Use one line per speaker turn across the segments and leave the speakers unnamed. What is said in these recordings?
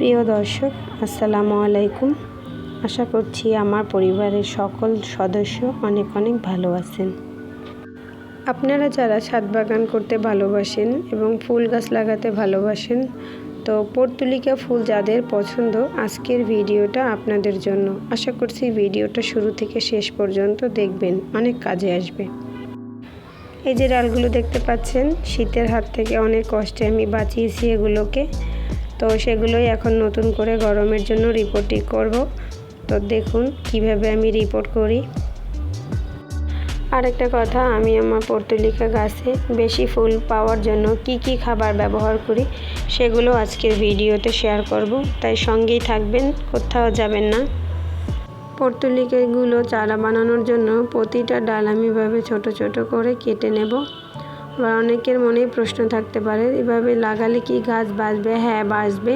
প্রিয় দর্শক, আসসালামু আলাইকুম। আশা করছি আমার পরিবারের সকল সদস্য অনেক অনেক ভালো আছেন। আপনারা যারা ছাদ বাগান করতে ভালোবাসেন এবং ফুল গাছ লাগাতে ভালোবাসেন, তো পর্তুলিকা ফুল যাদের পছন্দ, আজকের ভিডিওটা আপনাদের জন্য। আশা করছি ভিডিওটা শুরু থেকে শেষ পর্যন্ত দেখবেন, অনেক কাজে আসবে। এই যে ডালগুলো দেখতে পাচ্ছেন, শীতের হাত থেকে অনেক কষ্টে আমি বাঁচিয়েছি এগুলোকে। তো সেগুলোই এখন নতুন করে গরমের জন্য রিপোর্টিং করব। তো দেখুন কীভাবে আমি রিপোর্ট করি। আরেকটা কথা, আমি আমার পর্তুলিকা গাছে বেশি ফুল পাওয়ার জন্য কি কি খাবার ব্যবহার করি, সেগুলো আজকের ভিডিওতে শেয়ার করব। তাই সঙ্গেই থাকবেন, কোথাও যাবেন না। পর্তুলিকাগুলো চারা বানানোর জন্য প্রতিটা ডাল আমি এভাবে ছোট ছোট করে কেটে নেব। বা অনেকের মনেই প্রশ্ন থাকতে পারে, এভাবে লাগালে কি গাছ বাঁচবে? হ্যাঁ বাঁচবে।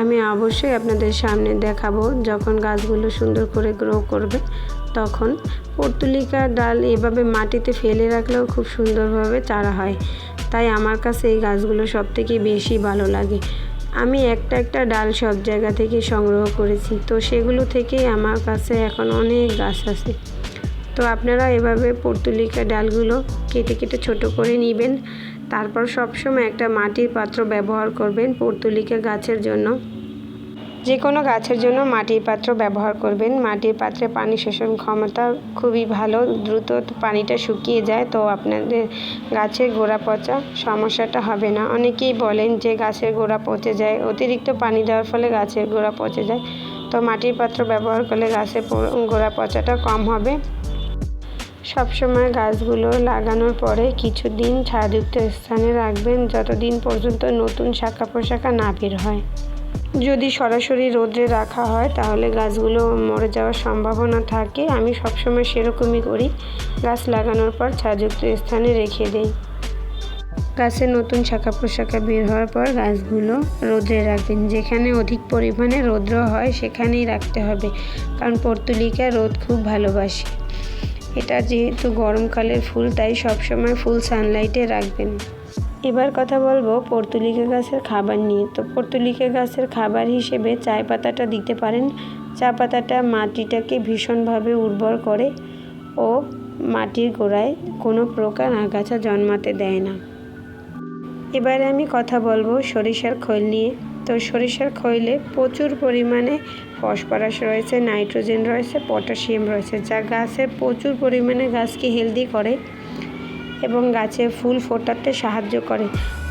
আমি অবশ্যই আপনাদের সামনে দেখাবো, যখন গাছগুলো সুন্দর করে গ্রো করবে, তখন পর্তুলিকার ডাল এভাবে মাটিতে ফেলে রাখলেও খুব সুন্দরভাবে চারা হয়। তাই আমার কাছে এই গাছগুলো সব থেকে বেশি ভালো লাগে। আমি একটা একটা ডাল সব জায়গা থেকে সংগ্রহ করেছি, তো সেগুলো থেকেই আমার কাছে এখন অনেক গাছ আছে। তো আপনারা এভাবে পর্তুলিকা ডালগুলো কেটে কেটে ছোট করে নেবেন। তারপর সবসময় একটা মাটির পাত্র ব্যবহার করবেন পর্তুলিকা গাছের জন্য। যে কোনো গাছের জন্য মাটির পাত্র ব্যবহার করবেন। মাটির পাত্রে পানি শোষণ ক্ষমতা খুবই ভালো। দ্রুত পানিটা শুকিয়ে যায় তো আপনাদের গাছের গোড়া পচা সমস্যাটা হবে না। অনেকেই বলেন যে গাছের গোড়া পচে যায়, অতিরিক্ত পানি দেওয়ার ফলে গাছের গোড়া পচে যায়। তো মাটির পাত্র ব্যবহার করলে গাছের গোড়া পচাটা কম হবে। সবসময় গাছগুলো লাগানোর পরে কিছুদিন ছায়াযুক্ত স্থানে রাখবেন যতদিন পর্যন্ত নতুন শাখা পোশাখা না বের হয়। যদি সরাসরি রোদ্রে রাখা হয় তাহলে গাছগুলো মরে যাওয়ার সম্ভাবনা থাকে। আমি সবসময় সেরকমই করি। গাছ লাগানোর পর ছায়াযুক্ত স্থানে রেখে দেই। গাছের নতুন শাখা পোশাখা বের হওয়ার পর গাছগুলো রোদ্রে রাখবেন। যেখানে অধিক পরিমাণে রৌদ্র হয় সেখানেই রাখতে হবে। কারণ পর্তুলিকা রোদ খুব ভালোবাসে। এটা যেহেতু গরমকালের ফুল, তাই সবসময় ফুল সানলাইটে রাখবেন। এবার কথা বলব পর্তুলিকা গাছের খাবার নিয়ে। তো পর্তুলিকা গাছের খাবার হিসেবে চায় পাতাটা দিতে পারেন। চা পাতাটা মাটিটাকে ভীষণভাবে উর্বর করে ও মাটির গোড়ায় কোনো প্রকার আগাছা জন্মাতে দেয় না। এবারে আমি কথা বলব সরিষার খৈল নিয়ে। তো সরিষার খৈলে প্রচুর পরিমাণে ফসফরাস রয়েছে, নাইট্রোজেন রয়েছে, পটাশিয়াম রয়েছে, যা গাছের প্রচুর পরিমাণে গাছকে হেলদি করে এবং গাছে ফুল ফোটাতে সাহায্য করে।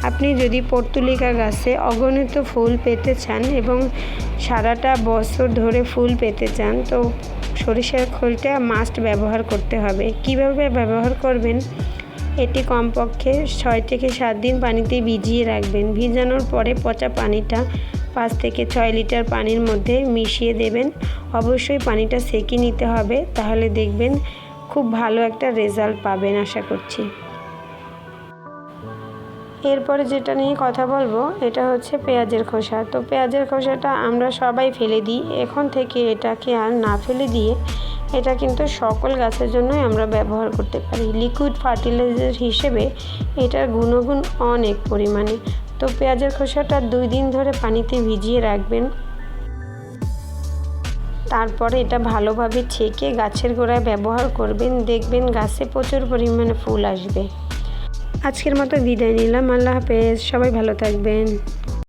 আপনি যদি পর্তুলিকা গাছে অগণিত ফুল পেতে চান এবং সারাটা বছর ধরে ফুল পেতে চান, তো সরিষার খোলটা মাস্ট ব্যবহার করতে হবে। কীভাবে ব্যবহার করবেন? এটি কমপক্ষে ছয় থেকে সাত দিন পানিতে ভিজিয়ে রাখবেন। ভিজানোর পরে পচা পানিটা পাঁচ থেকে ছয় লিটার পানির মধ্যে মিশিয়ে দেবেন। অবশ্যই পানিটা সেকে নিতে হবে, তাহলে দেখবেন খুব ভালো একটা রেজাল্ট পাবেন আশা করছি। এরপরে যেটা নিয়ে কথা বলব, এটা হচ্ছে পেঁয়াজের খোসা। তো পেঁয়াজের খোসাটা আমরা সবাই ফেলে দিই। এখন থেকে এটাকে আর না ফেলে দিয়ে এটা কিন্তু সকল গাছের জন্যই আমরা ব্যবহার করতে পারি। লিকুইড ফার্টিলাইজার হিসেবে এটার গুণগুণ অনেক পরিমাণে। তো পেঁয়াজের খোসাটা দুই দিন ধরে পানিতে ভিজিয়ে রাখবেন। তারপরে এটা ভালোভাবে ছেঁকে গাছের গোড়ায় ব্যবহার করবেন। দেখবেন গাছে প্রচুর পরিমাণে ফুল আসবে। আজকের মতো বিদায় নিলাম। আল্লাহ হাফেজ। সবাই ভালো থাকবেন।